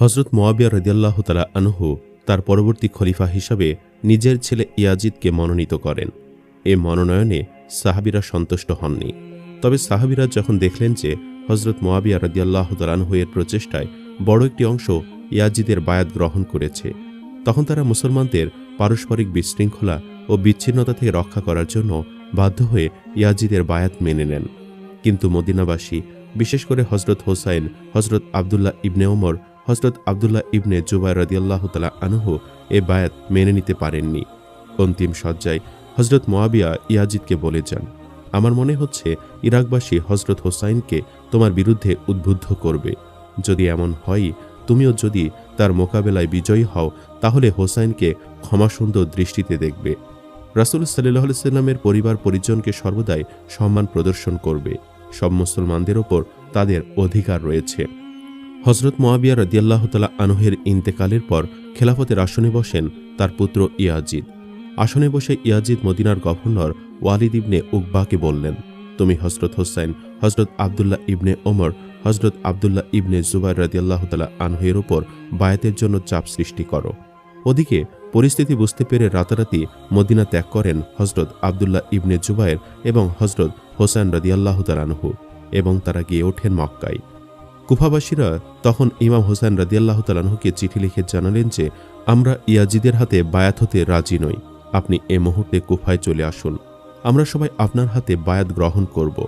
হজরত মোয়াবিয়া রদিয়াল্লাহ তালা আনহু তার পরবর্তী খলিফা হিসাবে নিজের ছেলে ইয়াজিদকে মনোনীত করেন। এ মনোনয়নে সাহাবিরা সন্তুষ্ট হননি। তবে সাহাবিরা যখন দেখলেন যে হজরত মোয়াবিয়া রদিয়াল্লাহ তালানহু এর প্রচেষ্টায় বড় একটি অংশ ইয়াজিদের বায়াত গ্রহণ করেছে, তখন তারা মুসলমানদের পারস্পরিক বিশৃঙ্খলা ও বিচ্ছিন্নতা থেকে রক্ষা করার জন্য বাধ্য হয়ে ইয়াজিদের বায়াত মেনে নেন। কিন্তু মদিনাবাসী, বিশেষ করে হজরত হোসাইন হজরত আবদুল্লাহ ইবনে ওমর হজরত আবদুল্লাহ ইবনে জুবাই রদিয়াল্লাহ তালা আনহু এ বায়াত মেনে নিতে পারেননি। অন্তিম সজ্জায় হজরত মোয়াবিয়া ইয়াজিদকে বলে যান, আমার মনে হচ্ছে ইরাকবাসী হজরত হোসাইনকে তোমার বিরুদ্ধে উদ্বুদ্ধ করবে। যদি এমন হয়, তুমিও যদি তার মোকাবেলায় বিজয়ী হও, তাহলে হোসাইনকে ক্ষমাসুন্দর দৃষ্টিতে দেখবে। রাসুল সাল্লাহ সাল্লামের পরিবার পরিজনকে সর্বদাই সম্মান প্রদর্শন করবে। সব মুসলমানদের ওপর তাদের অধিকার রয়েছে। হজরত মোয়াবিয়া রদিয়াল্লাহ তালা আনহের ইন্তেকালের পর খেলাফতের আসনে বসেন তার পুত্র ইয়াজিদ। আসনে বসে ইয়াজিদ মদিনার গভর্নর ওয়ালিদ ইবনে উকবাকে বললেন, তুমি হজরত হোসাইন হজরত আবদুল্লাহ ইবনে ওমর হজরত আবদুল্লাহ ইবনে জুবাই রদিয়াল্লাহ তালা আনহের ওপর বায়াতের জন্য চাপ সৃষ্টি করো। ওদিকে পরিস্থিতি বুঝতে পেরে রাতারাতি মদিনা ত্যাগ করেন হজরত আবদুল্লাহ ইবনে জুবায়ের এবং হজরত হোসেন রদিয়াল্লাহ তালানহু এবং তারা গিয়ে ওঠেন মক্কায়। কুফাবাসীরা তখন ইমাম হোসেন রদিয়াল্লাহ তালানহুকে চিঠি লিখে জানালেন যে, আমরা ইয়াজিদের হাতে বায়াত হতে রাজি নই। আপনি এ মুহূর্তে কুফায় চলে আসুন। আমরা সবাই আপনার হাতে বায়াত গ্রহণ করব।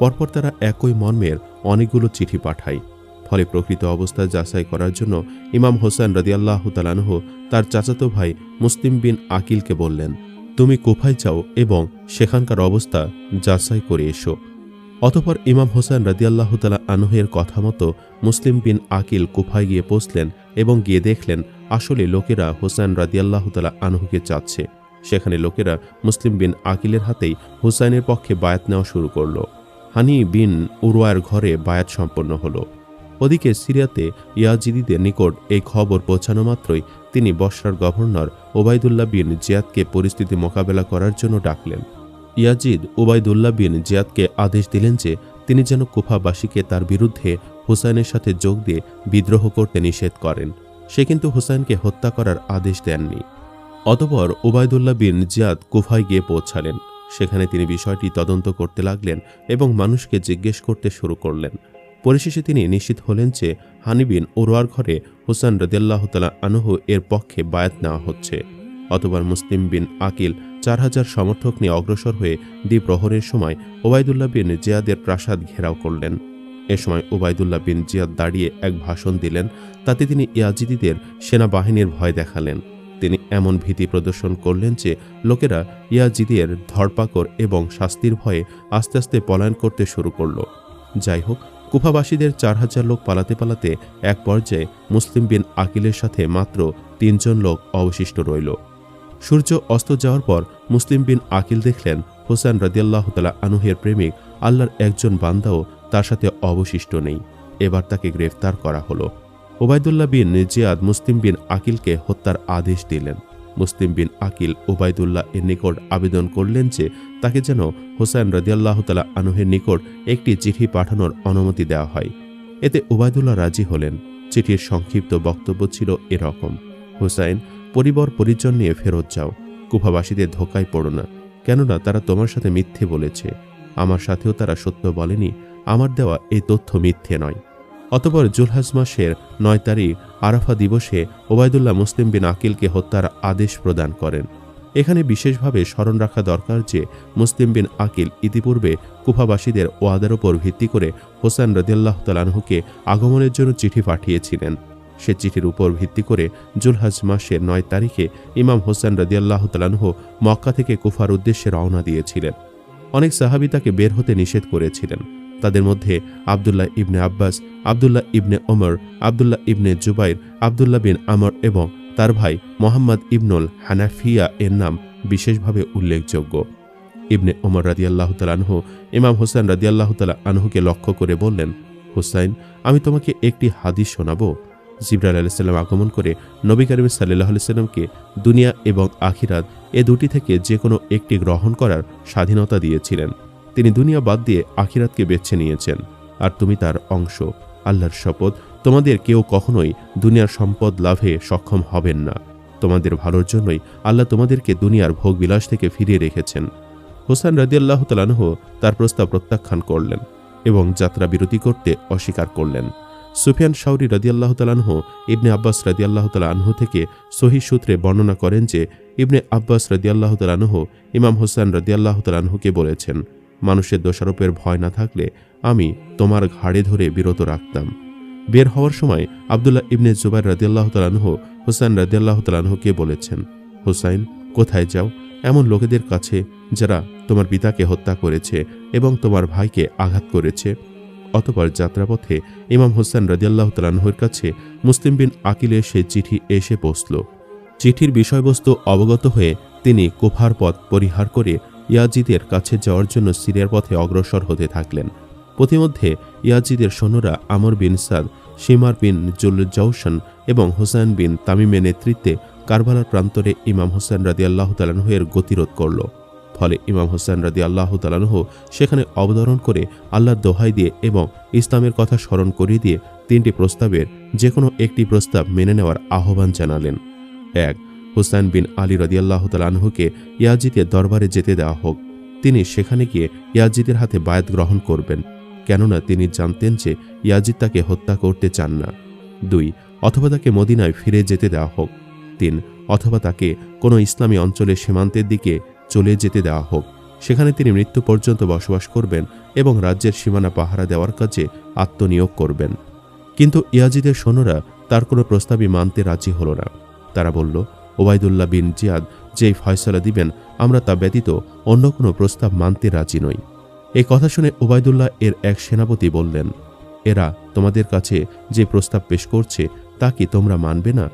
পরপর তারা একই মর্মের অনেকগুলো চিঠি পাঠায়। ফলে প্রকৃত অবস্থা যাচাই করার জন্য ইমাম হোসেন রদিয়াল্লাহ তালানহ তার চাচাতো ভাই মুসলিম বিন আকিলকে বললেন, তুমি কোফায় যাও এবং সেখানকার অবস্থা যাচাই করে এসো। অতপর ইমাম হোসেন রদিয়াল্লাহ তালা আনহের কথা মতো মুসলিম বিন আকিল কুফায় গিয়ে পৌঁছলেন এবং গিয়ে দেখলেন আসলে লোকেরা হোসেন রাদিয়াল্লাহ তালা আনহুকে চাচ্ছে। সেখানে লোকেরা মুসলিম বিন আকিলের হাতেই হুসাইনের পক্ষে বায়াত নেওয়া শুরু করল। হানি বিন উরওয়ার ঘরে বায়াত সম্পন্ন হলো। ওদিকে সিরিয়াতে ইয়াজিদিদের নিকট এই খবর পৌঁছানো মাত্রই তিনি বসরার গভর্নর ওবায়দুল্লাহ বিন জিয়াদকে পরিস্থিতি মোকাবেলা করার জন্য ডাকলেন। ইয়াজিদ ওবায়দুল্লাহ বিন জিয়াদকে আদেশ দিলেন যে তিনি যেন কুফাবাসীকে তার বিরুদ্ধে হুসাইনের সাথে যোগ দিয়ে বিদ্রোহ করতে নিষেধ করেন। সে কিন্তু হুসাইনকে হত্যা করার আদেশ দেননি। অতপর ওবায়দুল্লাহ বিন জিয়াদ কুফায় গিয়ে পৌঁছালেন। সেখানে তিনি বিষয়টি তদন্ত করতে লাগলেন এবং মানুষকে জিজ্ঞেস করতে শুরু করলেন। পরিশেষে তিনি নিশ্চিত হলেন যে হানিবিন ওরোয়ার ঘরে হুসান রদিয়াল্লাহ তালা আনহু এর পক্ষে বায়াত নেওয়া হচ্ছে। অতবার মুসলিম বিন আকিল চার হাজার সমর্থক নিয়ে অগ্রসর হয়ে দ্বীপ্রহরের সময় ওবায়দুল্লাহ বিন জিয়াদের প্রাসাদ ঘেরাও করলেন। এ সময় ওবায়দুল্লাহ বিন জিয়াদ দাঁড়িয়ে এক ভাষণ দিলেন, তাতে তিনি ইয়াজিদিদের সেনাবাহিনীর ভয় দেখালেন। তিনি এমন ভীতি প্রদর্শন করলেন যে লোকেরা ইয়াজিদের ধরপাকড় এবং শাস্তির ভয়ে আস্তে আস্তে পলায়ন করতে শুরু করল। যাই হোক, কুফাবাসীদের চার হাজার লোক পালাতে পালাতে এক পর্যায়ে মুসলিম বিন আকিলের সাথে মাত্র তিনজন লোক অবশিষ্ট রইল। সূর্য অস্ত যাওয়ার পর মুসলিম বিন আকিল দেখলেন হোসেন রদিয়াল্লাহ তালা আনুহের প্রেমিক আল্লাহর একজন বান্দাও তার সাথে অবশিষ্ট নেই। এবার তাকে গ্রেফতার করা হলো। ওবায়দুল্লাহ বিন জিয়াদ মুসলিম বিন আকিলকে হত্যার আদেশ দিলেন। মুসলিম বিন আকিল ওবায়দুল্লাহ এর নিকট আবেদন করলেন যে তাকে যেন হোসেন রদিয়াল্লাহ তালা আনুহের নিকট একটি চিঠি পাঠানোর অনুমতি দেওয়া হয়। এতে ওবায়দুল্লাহ রাজি হলেন। চিঠির সংক্ষিপ্ত বক্তব্য ছিল এরকম। হুসাইন পরিবার পরিজন নিয়ে ফেরত যাও। কুফাবাসীদের ধোকায় পড়ো না। কেননা তারা তোমার সাথে মিথ্যে বলেছে। আমার সাথেও তারা সত্য বলেনি। আমার দেওয়া এই তথ্য মিথ্যে নয়। অতপর জুলহাজ মাসের নয় তারিখ আরাফা দিবসে ওবায়দুল্লাহ মুসলিম বিন আকিলকে হত্যার আদেশ প্রদান করেন। এখানে বিশেষভাবে স্মরণ রাখা দরকার যে মুসলিম বিন আকিল ইতিপূর্বে কুফাবাসীদের ওয়াদার ওপর ভিত্তি করে হোসেন রদিয়াল্লাহ তালানহুকে আগমনের জন্য চিঠি পাঠিয়েছিলেন। সে চিঠির উপর ভিত্তি করে জুলহাজ মাসের নয় তারিখে ইমাম হোসেন রদিয়াল্লাহ তালানহু মক্কা থেকে কুফার উদ্দেশ্যে রওনা দিয়েছিলেন। অনেক সাহাবি তাকে বের হতে নিষেধ করেছিলেন। তাদের মধ্যে আবদুল্লাহ ইবনে আব্বাস, আবদুল্লাহ ইবনে ওমর, আবদুল্লাহ ইবনে জুবাইর, আবদুল্লাহ বিন আমর এবং তার ভাই মোহাম্মদ ইবনুল হানাফিয়া এর নাম বিশেষভাবে উল্লেখযোগ্য। ইবনে ওমর রাদিয়াল্লাহ তালানহু ইমাম হোসেন রাদিয়াল্লাহ তালা আনহুকে লক্ষ্য করে বললেন, হুসাইন, আমি তোমাকে একটি হাদিস শোনাবো? জিব্রাইল আলাইসাল্লাম আগমন করে নবী করিম সাল্লাহ আলাইসাল্লামকে দুনিয়া এবং আখিরাত এ দুটি থেকে যে কোনো একটি গ্রহণ করার স্বাধীনতা দিয়েছিলেন। তিনি দুনিয়া বাদ দিয়ে আখিরাতকে বেছে নিয়েছেন। আর তুমি তার অংশ, আল্লাহর শপথ, তোমাদের কেউ কখনোই দুনিয়ার সম্পদ লাভে সক্ষম হবেন না। তোমাদের ভালোর জন্যই আল্লাহ তোমাদেরকে দুনিয়ার ভোগবিলাস থেকে ফিরিয়ে রেখেছেন। হোসেন রাদিয়াল্লাহ তালানহ তার প্রস্তাব প্রত্যাখ্যান করলেন এবং যাত্রা বিরতি করতে অস্বীকার করলেন। সুফিয়ান শাউরি রাদিয়াল্লাহ তালানহ ইবনে আব্বাস রাদিয়াল্লাহ তালাহ থেকে সহি সূত্রে বর্ণনা করেন যে, ইবনে আব্বাস রাদিয়াল্লাহ তালানহ ইমাম হোসেন রাদিয়াল্লাহ তালানহুকে বলেছেন, মানুষের দোষারোপের ভয় না থাকলে আমি তোমার ঘাড়ে ধরে বিরত রাখতাম। বের হওয়ার সময় আবদুল্লাহ ইবনে জুবাইর রাদিয়াল্লাহ তালানহ হোসেন রাদিয়াল্লাহ তালানহুকে বলেছেন, হোসাইন, কোথায় যাও? এমন লোকেদের কাছে যারা তোমার পিতাকে হত্যা করেছে এবং তোমার ভাইকে আঘাত করেছে অতপর যাত্রাপথে ইমাম হোসেন রাজিয়াল্লাহ তালাহুর কাছে মুসলিম বিন আকিলের সে চিঠি এসে পৌঁছল চিঠির বিষয়বস্তু অবগত হয়ে তিনি কুফার পথ পরিহার করে ইয়াজিদের কাছে যাওয়ার জন্য সিরিয়ার পথে অগ্রসর হতে থাকলেন। প্রতিমধ্যে ইয়াজিদের সৈন্যরা আমর বিন সাদ, সীমার বিন জুলজৌসান এবং হোসেন বিন তামিমের নেতৃত্বে কারবালার প্রান্তরে ইমাম হোসেন রাদি আল্লাহ তালানহের গতিরোধ করল। ফলে ইমাম হোসেন রাদি আল্লাহ তালানহ সেখানে অবতরণ করে আল্লাহর দোহাই দিয়ে এবং ইসলামের কথা স্মরণ করিয়ে দিয়ে তিনটি প্রস্তাবের যে কোনো একটি প্রস্তাব মেনে নেওয়ার আহ্বান জানালেন। এক হুসাইন বিন আলী রদিয়াল্লাহ তালানহুকে ইয়াজিদের দরবারে যেতে দেওয়া হোক। তিনি সেখানে গিয়ে ইয়াজিদের হাতে বায়াত গ্রহণ করবেন, কেননা তিনি জানতেন যে ইয়াজিদ তাকে হত্যা করতে চান না। দুই, অথবা তাকে মদিনায় ফিরে যেতে দেওয়া হোক। তিন, অথবা তাকে কোনো ইসলামী অঞ্চলের সীমান্তের দিকে চলে যেতে দেওয়া হোক। সেখানে তিনি মৃত্যু পর্যন্ত বসবাস করবেন এবং রাজ্যের সীমানা পাহারা দেওয়ার কাজে আত্মনিয়োগ করবেন। কিন্তু ইয়াজিদের সৈন্যরা তার কোনো প্রস্তাবই মানতে রাজি হল না। তারা বলল, ওবায়দুল্লাহ বিন জিয়াদ, যেই ফয়সলা দিবেন, আমরা তা ব্যতীত অন্য কোনো প্রস্তাব মানতে রাজি নই। এই কথা শুনে ওবায়দুল্লাহ এর এক সেনাপতি বললেন, এরা তোমাদের কাছে যে প্রস্তাব পেশ করছে, তা কি তোমরা মানবে না?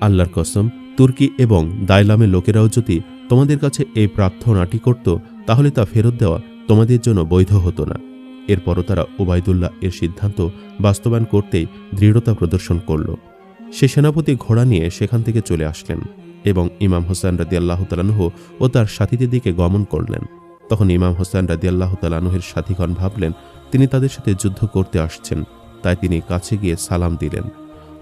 আল্লাহর কসম, তুর্কি এবং দাইলামের লোকেরাও যদি তোমাদের কাছে এই প্রার্থনাটি করত, তাহলে তা ফেরত দেওয়া তোমাদের জন্য বৈধ হতো না। এরপরও তারা ওবায়দুল্লাহ এর সিদ্ধান্ত বাস্তবায়ন করতেই দৃঢ়তা প্রদর্শন করল। সে সেনাপতি ঘোড়া নিয়ে সেখান থেকে চলে আসলেন এবং ইমাম হোসেন রাদি আল্লাহ তালানুহ ও তার সাথীদের দিকে গমন করলেন। তখন ইমাম হোসেন রাদি আল্লাহ তালানুহের সাথীগণ ভাবলেন, তিনি তাদের সাথে যুদ্ধ করতে আসছেন, তাই তিনি কাছে গিয়ে সালাম দিলেন।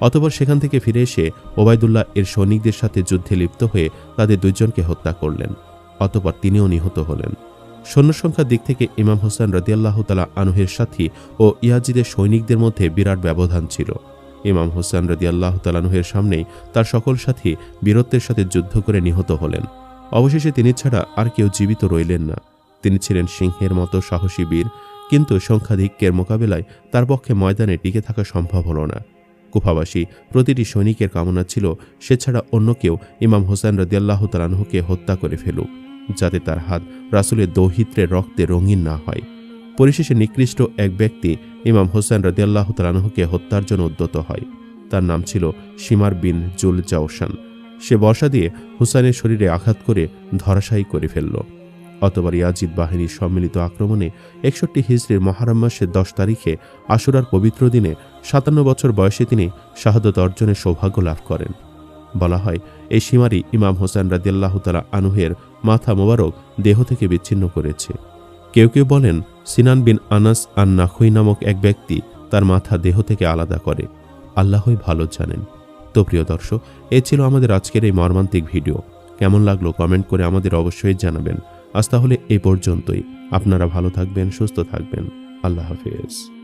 অতপর সেখান থেকে ফিরে এসে ওবায়দুল্লাহ এর সৈনিকদের সাথে যুদ্ধে লিপ্ত হয়ে তাদের দুইজনকে হত্যা করলেন। অতপর তিনিও নিহত হলেন। সৈন্য সংখ্যার দিক থেকে ইমাম হোসেন রদিয়াল্লাহ তালা আনুহের সাথী ও ইয়াজিদের সৈনিকদের মধ্যে বিরাট ব্যবধান ছিল। ইমাম হোসেন রদিয়াল্লাহ তালানুহের সামনেই তার সকল সাথী বীরত্বের সাথে যুদ্ধ করে নিহত হলেন। অবশেষে তিনি ছাড়া আর কেউ জীবিত রইলেন না। তিনি ছিলেন সিংহের মতো সাহসী বীর, কিন্তু সংখ্যাধিক্যের মোকাবেলায় তার পক্ষে ময়দানে টিকে থাকা সম্ভব হল না। কুফাবাসী। প্রতিটি সৈনিকের কামনা ছিল, সে ছাড়া অন্য কেউ ইমাম হোসেন রদিয়াল্লাহ তালানহুকে হত্যা করে ফেলুক, যাতে তার হাত রাসুলের দৌহিত্রের রক্তে রঙিন না হয়। পরিশেষে নিকৃষ্ট এক ব্যক্তি ইমাম হোসেন রদিয়াল্লাহ তালানহুকে হত্যার জন্য উদ্যত হয়। তার নাম ছিল সীমার বিন জুল জাওসান সে বর্ষা দিয়ে হুসাইনের শরীরে আঘাত করে ধরাশায়ী করে ফেলল। অতবার ইয়াজিদ বাহিনীর সম্মিলিত আক্রমণে একষট্টি হিজড়ির মহারাম মাসের দশ তারিখে আশুরার পবিত্র দিনে সাতান্ন বছর বয়সে তিনি শাহাদত অর্জনের সৌভাগ্য লাভ করেন। বলা হয়, এই সীমারি ইমাম হোসেন রাদিয়াল্লাহ তালা আনুহের মাথা মোবারক দেহ থেকে বিচ্ছিন্ন করেছে। কেউ কেউ বলেন, সিনান বিন আনাস আন নাখুই নামক এক ব্যক্তি তার মাথা দেহ থেকে আলাদা করে। আল্লাহই ভালো জানেন। তো প্রিয় দর্শক, এ ছিল আমাদের আজকের এই মর্মান্তিক ভিডিও। কেমন লাগল কমেন্ট করে আমাদের অবশ্যই জানাবেন। আজ তাহলে এ পর্যন্তই। আপনারা ভালো থাকবেন, সুস্থ থাকবেন। আল্লাহ হাফিজ।